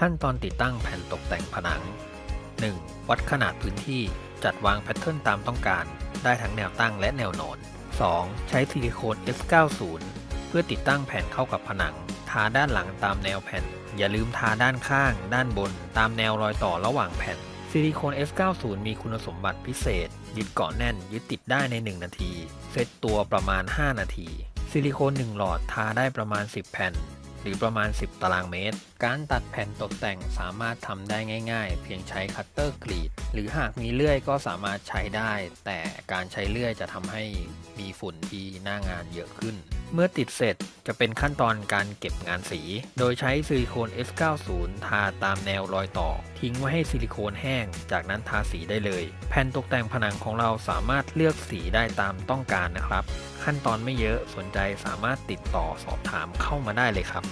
ขั้นตอนติดตั้งแผ่นตกแต่งผนัง 1. วัดขนาดพื้นที่จัดวางแพทเทิร์นตามต้องการ ได้ทั้งแนวตั้งและแนวนอน 2. ใช้ซิลิโคน S90 เพื่อติดตั้งแผ่นเข้ากับผนัง ทาด้านหลังตามแนวแผ่น อย่าลืมทาด้านข้าง ด้านบน ตามแนวรอยต่อระหว่างแผ่นซิลิโคน S90 มีคุณสมบัติพิเศษ ยึดเกาะแน่น ยึดติดได้ใน 1 นาที เซตตัวประมาณ 5 นาที ซิลิโคน 1 หลอดทาได้ประมาณ 10 แผ่น หรือประมาณ 10 ตารางเมตร การตัดแผ่นตกแต่งสามารถทำได้ง่ายๆ เพียงใช้คัตเตอร์กรีด หรือหากมีเลื่อยก็สามารถใช้ได้ แต่การใช้เลื่อยจะทำให้มีฝุ่นที่หน้างานเยอะขึ้น เมื่อติดเสร็จจะเป็นขั้นตอนการเก็บงานสี โดยใช้ซิลิโคน S90 ทาตามแนวรอยต่อ ทิ้งไว้ให้ซิลิโคนแห้ง จากนั้นทาสีได้เลย แผ่นตกแต่งผนังของเราสามารถเลือกสีได้ตามต้องการนะครับ ขั้นตอนไม่เยอะสนใจสามารถติดต่อสอบถามเข้ามาได้เลยครับ